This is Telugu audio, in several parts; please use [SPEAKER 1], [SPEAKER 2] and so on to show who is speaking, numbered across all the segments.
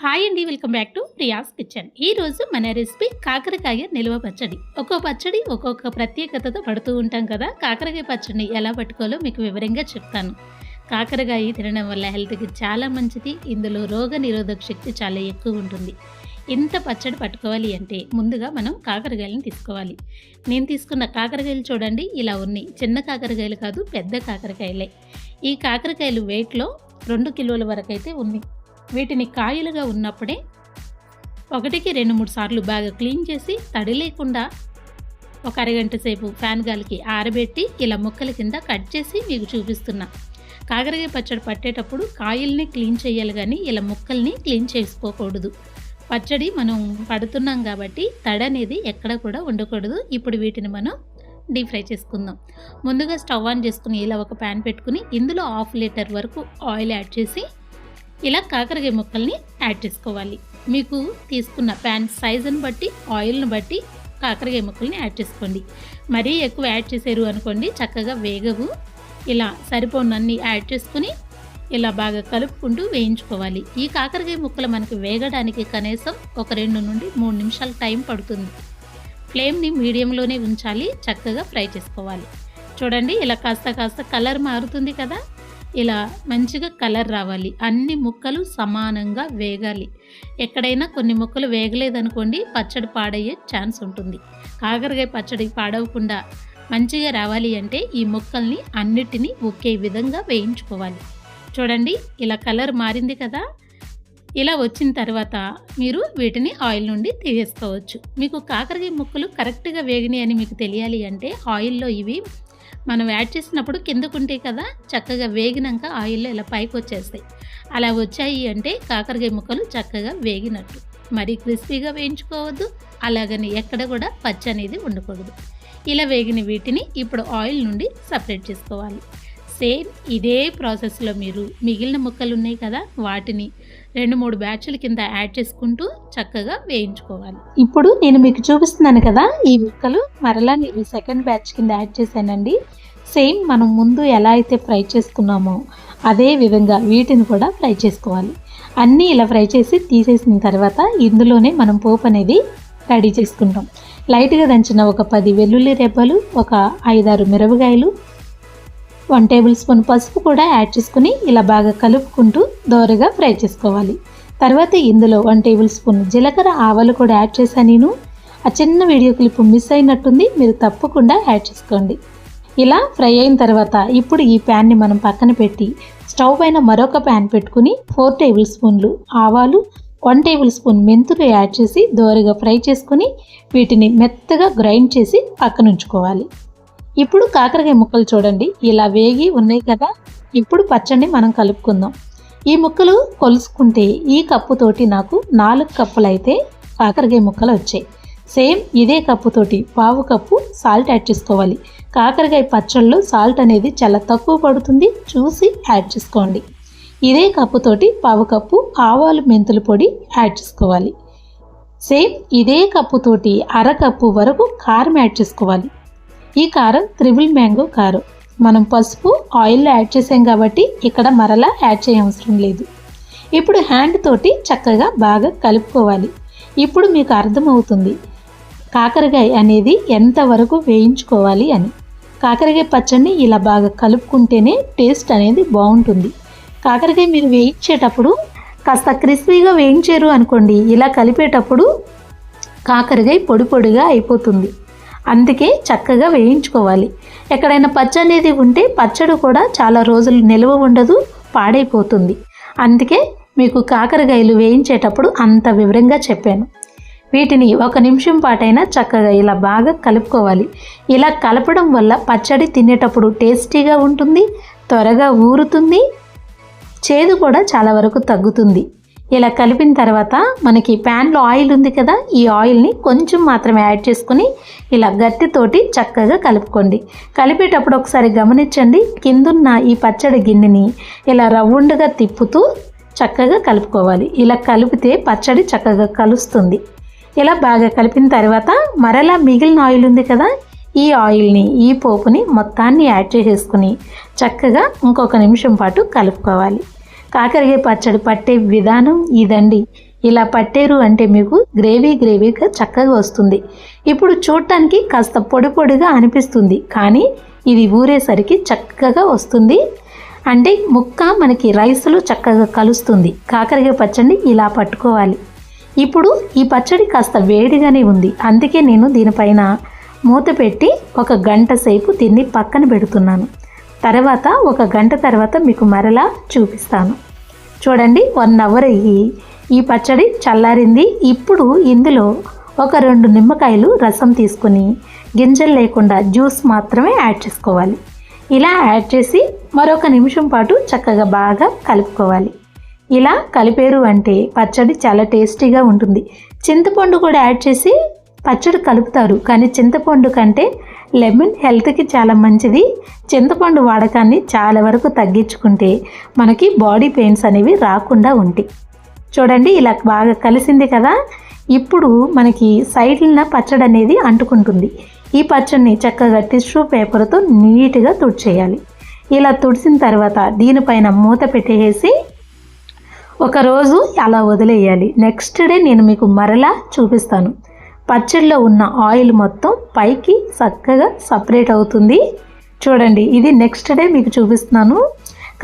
[SPEAKER 1] హాయ్ అండి welcome back to Priya's kitchen. ఈరోజు మన రెసిపీ కాకరకాయ నిల్వ పచ్చడి. ఒక్కో పచ్చడి ఒక్కొక్క ప్రత్యేకతతో పడుతూ ఉంటాం కదా కాకరకాయ పచ్చడిని ఎలా పట్టుకోవాలో మీకు వివరంగా చెప్తాను. కాకరకాయ తినడం వల్ల హెల్త్కి చాలా మంచిది ఇందులో రోగ నిరోధక శక్తి చాలా ఎక్కువ ఉంటుంది. ఇంత పచ్చడి పట్టుకోవాలి అంటే ముందుగా మనం కాకరకాయలను తీసుకోవాలి. నేను తీసుకున్న కాకరకాయలు చూడండి ఇలా ఉన్నాయి. చిన్న కాకరకాయలు కాదు పెద్ద కాకరకాయలే. ఈ కాకరకాయలు వెయిట్లో రెండు కిలోల వరకు అయితే ఉన్నాయి. వీటిని కాయలుగా ఉన్నప్పుడే ఒకటికి రెండు మూడు సార్లు బాగా క్లీన్ చేసి తడి లేకుండా ఒక అరగంట సేపు ఫ్యాన్ గాలికి ఆరబెట్టి ఇలా ముక్కల కింద కట్ చేసి మీకు చూపిస్తున్నా. కాకరకాయ పచ్చడి పట్టేటప్పుడు కాయల్ని క్లీన్ చేయాలి కానీ ఇలా ముక్కల్ని క్లీన్ చేసుకోకూడదు. పచ్చడి మనం పడుతున్నాం కాబట్టి తడి అనేది ఎక్కడ కూడా ఉండకూడదు. ఇప్పుడు వీటిని మనం డీప్ ఫ్రై చేసుకుందాం. ముందుగా స్టవ్ ఆన్ చేసుకుని ఇలా ఒక ప్యాన్ పెట్టుకుని ఇందులో హాఫ్ లీటర్ వరకు ఆయిల్ యాడ్ చేసి ఇలా కాకరకాయ ముక్కల్ని యాడ్ చేసుకోవాలి. మీకు తీసుకున్న ప్యాన్ సైజుని బట్టి ఆయిల్ని బట్టి కాకరకాయ ముక్కల్ని యాడ్ చేసుకోండి. మరీ ఎక్కువ యాడ్ చేశారు అనుకోండి చక్కగా వేగవు. ఇలా సరిపోనన్ని యాడ్ చేసుకుని ఇలా బాగా కలుపుకుంటూ వేయించుకోవాలి. ఈ కాకరకాయ ముక్కలు మనకి వేగడానికి కనీసం ఒక రెండు నుండి మూడు నిమిషాల టైం పడుతుంది. ఫ్లేమ్ని మీడియంలోనే ఉంచాలి చక్కగా ఫ్రై చేసుకోవాలి. చూడండి ఇలా కాస్త కాస్త కలర్ మారుతుంది కదా? ఇలా మంచిగా కలర్ రావాలి. అన్ని ముక్కలు సమానంగా వేగాలి. ఎక్కడైనా కొన్ని ముక్కలు వేగలేదనుకోండి పచ్చడి పాడయ్యే ఛాన్స్ ఉంటుంది. కాకరకాయ పచ్చడి పాడవకుండా మంచిగా రావాలి అంటే ఈ ముక్కల్ని అన్నిటినీ ఒకే విధంగా వేయించుకోవాలి. చూడండి ఇలా కలర్ మారింది కదా? ఇలా వచ్చిన తర్వాత మీరు వీటిని ఆయిల్ నుండి తీసేసుకోవచ్చు. మీకు కాకరకాయ ముక్కలు కరెక్ట్గా వేగినాయి అని మీకు తెలియాలి అంటే ఆయిల్లో ఇవి మనం యాడ్ చేసినప్పుడు కిందకుంటాయి కదా చక్కగా వేగినాక ఆయిల్లో ఇలా పైకి వచ్చేస్తాయి. అలా వచ్చాయి అంటే కాకరకాయ ముక్కలు చక్కగా వేగినట్టు. మరి క్రిస్పీగా వేయించుకోవద్దు అలాగని ఎక్కడ కూడా పచ్చ అనేది ఉండకూడదు. ఇలా వేగిన వీటిని ఇప్పుడు ఆయిల్ నుండి సపరేట్ చేసుకోవాలి. సేమ్ ఇదే ప్రాసెస్లో మీరు మిగిలిన ముక్కలు ఉన్నాయి కదా వాటిని రెండు మూడు బ్యాచ్ల కింద యాడ్ చేసుకుంటూ చక్కగా వేయించుకోవాలి. ఇప్పుడు నేను మీకు చూపిస్తున్నాను కదా ఈ ముక్కలు మరలా నేను సెకండ్ బ్యాచ్ కింద యాడ్ చేశానండి. సేమ్ మనం ముందు ఎలా అయితే ఫ్రై చేసుకున్నామో అదే విధంగా వీటిని కూడా ఫ్రై చేసుకోవాలి. అన్నీ ఇలా ఫ్రై చేసి తీసేసిన తర్వాత ఇందులోనే మనం పోపు అనేది రెడీ చేసుకుంటాం. లైట్గా దంచిన ఒక పది వెల్లుల్లి రెబ్బలు ఒక ఐదారు మిరపకాయలు వన్ టేబుల్ స్పూన్ పసుపు కూడా యాడ్ చేసుకుని ఇలా బాగా కలుపుకుంటూ దోరగా ఫ్రై చేసుకోవాలి. తర్వాత ఇందులో వన్ టేబుల్ స్పూన్ జీలకర్ర ఆవాలు కూడా యాడ్ చేశాను నేను. ఆ చిన్న వీడియో క్లిప్ మిస్ అయినట్టుంది మీరు తప్పకుండా యాడ్ చేసుకోండి. ఇలా ఫ్రై అయిన తర్వాత ఇప్పుడు ఈ ప్యాన్ని మనం పక్కన పెట్టి స్టవ్ పైన మరొక ప్యాన్ పెట్టుకుని ఫోర్ టేబుల్ స్పూన్లు ఆవాలు వన్ టేబుల్ స్పూన్ మెంతులు యాడ్ చేసి దోరగా ఫ్రై చేసుకుని వీటిని మెత్తగా గ్రైండ్ చేసి పక్కన ఉంచుకోవాలి ఇప్పుడు కాకరకాయ ముక్కలు చూడండి. ఇలా వేగి ఉన్నాయి కదా. ఇప్పుడు పచ్చడిని మనం కలుపుకుందాం. ఈ ముక్కలు కొలుసుకుంటే ఈ కప్పుతోటి నాకు నాలుగు కప్పులు అయితే కాకరకాయ ముక్కలు వచ్చాయి. సేమ్ ఇదే కప్పుతోటి పావు కప్పు సాల్ట్ యాడ్ చేసుకోవాలి. కాకరకాయ పచ్చళ్ళు సాల్ట్ అనేది చాలా తక్కువ పడుతుంది. చూసి యాడ్ చేసుకోండి. ఇదే కప్పుతోటి పావు కప్పు ఆవాలు మెంతుల పొడి యాడ్ చేసుకోవాలి. సేమ్ ఇదే కప్పుతోటి అరకప్పు వరకు కారం యాడ్ చేసుకోవాలి. ఈ కారం త్రిబుల్ మ్యాంగో కారం. మనం పసుపు ఆయిల్లో యాడ్ చేసాం కాబట్టి ఇక్కడ మరలా యాడ్ చేయవసరం లేదు. ఇప్పుడు హ్యాండ్ తోటి చక్కగా బాగా కలుపుకోవాలి. ఇప్పుడు మీకు అర్థమవుతుంది కాకరకాయ అనేది ఎంతవరకు వేయించుకోవాలి అని. కాకరకాయ పచ్చడిని ఇలా బాగా కలుపుకుంటేనే టేస్ట్ అనేది బాగుంటుంది. కాకరకాయ మీరు వేయించేటప్పుడు కాస్త క్రిస్పీగా వేయించారు అనుకోండి ఇలా కలిపేటప్పుడు కాకరకాయ పొడి పొడిగా అయిపోతుంది. అందుకే చక్కగా వేయించుకోవాలి. ఎక్కడైనా పచ్చ అనేది ఉంటే పచ్చడి కూడా చాలా రోజులు నిల్వ ఉండదు పాడైపోతుంది. అందుకే మీకు కాకరకాయలు వేయించేటప్పుడు అంత వివరంగా చెప్పాను. వీటిని ఒక నిమిషం పాటైనా చక్కగా ఇలా బాగా కలుపుకోవాలి. ఇలా కలపడం వల్ల పచ్చడి తినేటప్పుడు టేస్టీగా ఉంటుంది త్వరగా ఊరుతుంది చేదు కూడా చాలా వరకు తగ్గుతుంది. ఇలా కలిపిన తర్వాత మనకి ప్యాన్లో ఆయిల్ ఉంది కదా ఈ ఆయిల్ని కొంచెం మాత్రమే యాడ్ చేసుకుని ఇలా గట్టితోటి చక్కగా కలుపుకోండి. కలిపేటప్పుడు ఒకసారి గమనించండి కిందున్న ఈ పచ్చడి గిన్నెని ఇలా రౌండ్గా తిప్పుతూ చక్కగా కలుపుకోవాలి. ఇలా కలిపితే పచ్చడి చక్కగా కలుస్తుంది. ఇలా బాగా కలిపిన తర్వాత మరలా మిగిలిన ఆయిల్ ఉంది కదా ఈ ఆయిల్ని ఈ పోపుని మొత్తాన్ని యాడ్ చేసేసుకుని చక్కగా ఇంకొక నిమిషం పాటు కలుపుకోవాలి. కాకరకాయ పచ్చడి పట్టే విధానం ఇదండి. ఇలా పట్టారు అంటే మీకు గ్రేవీ గ్రేవీగా చక్కగా వస్తుంది. ఇప్పుడు చూడటానికి కాస్త పొడి పొడిగా అనిపిస్తుంది. కానీ ఇది ఊరేసరికి చక్కగా వస్తుంది. అంటే ముక్క మనకి రైస్లో చక్కగా కలుస్తుంది. కాకరకాయ పచ్చడి ఇలా పట్టుకోవాలి. ఇప్పుడు ఈ పచ్చడి కాస్త వేడిగానే ఉంది. అందుకే నేను దీనిపైన మూత పెట్టి ఒక గంట సేపు దీన్ని పక్కన పెడుతున్నాను. తర్వాత ఒక గంట తర్వాత మీకు మరలా చూపిస్తాను. చూడండి వన్ అవర్ అయ్యి. ఈ పచ్చడి చల్లారింది. ఇప్పుడు ఇందులో ఒక రెండు నిమ్మకాయలు రసం తీసుకొని గింజలు లేకుండా జ్యూస్ మాత్రమే యాడ్ చేసుకోవాలి. ఇలా యాడ్ చేసి మరొక నిమిషం పాటు చక్కగా బాగా కలుపుకోవాలి. ఇలా కలిపేరు అంటే పచ్చడి చాలా టేస్టీగా ఉంటుంది. చింతపండు కూడా యాడ్ చేసి పచ్చడి కలుపుతారు. కానీ చింతపండు కంటే లెమన్ హెల్త్కి చాలా మంచిది. చింతపండు వాడకాన్ని చాలా వరకు తగ్గించుకుంటే మనకి బాడీ పెయిన్స్ అనేవి రాకుండా ఉంటాయి. చూడండి ఇలా బాగా కలిసింది కదా? ఇప్పుడు మనకి సైడ్న పచ్చడి అనేది అంటుకుంటుంది. ఈ పచ్చడిని చక్కగా టిష్యూ పేపర్తో నీట్గా తుడిచేయాలి. ఇలా తుడిసిన తర్వాత దీనిపైన మూత పెట్టేసి ఒకరోజు అలా వదిలేయాలి. నెక్స్ట్ డే నేను మీకు మరలా చూపిస్తాను. పచ్చడిలో ఉన్న ఆయిల్ మొత్తం పైకి చక్కగా సపరేట్ అవుతుంది. చూడండి ఇది నెక్స్ట్ డే మీకు చూపిస్తున్నాను.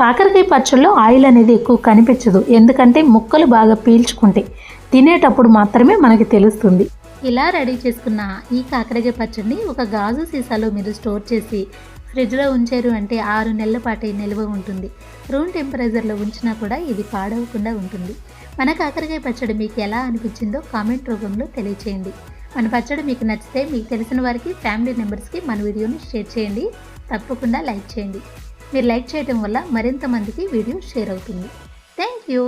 [SPEAKER 1] కాకరకాయ పచ్చడిలో ఆయిల్ అనేది ఎక్కువ కనిపించదు. ఎందుకంటే ముక్కలు బాగా పీల్చుకుంటాయి తినేటప్పుడు మాత్రమే మనకి తెలుస్తుంది. ఇలా రెడీ చేసుకున్న ఈ కాకరకాయ పచ్చడిని ఒక గాజు సీసాలో మీరు స్టోర్ చేసి ఫ్రిడ్జ్లో ఉంచారు అంటే ఆరు నెలల పాటు నిల్వ ఉంటుంది. రూమ్ టెంపరేచర్లో ఉంచినా కూడా ఇది పాడవకుండా ఉంటుంది. మన కాకరకాయ పచ్చడి మీకు ఎలా అనిపించిందో కామెంట్ రూపంలో తెలియచేయండి. మన పచ్చడి మీకు నచ్చితే మీకు తెలిసిన వారికి ఫ్యామిలీ మెంబర్స్కి మన వీడియోని షేర్ చేయండి. తప్పకుండా లైక్ చేయండి. మీరు లైక్ చేయడం వల్ల మరింత మందికి వీడియో షేర్ అవుతుంది. Thank you.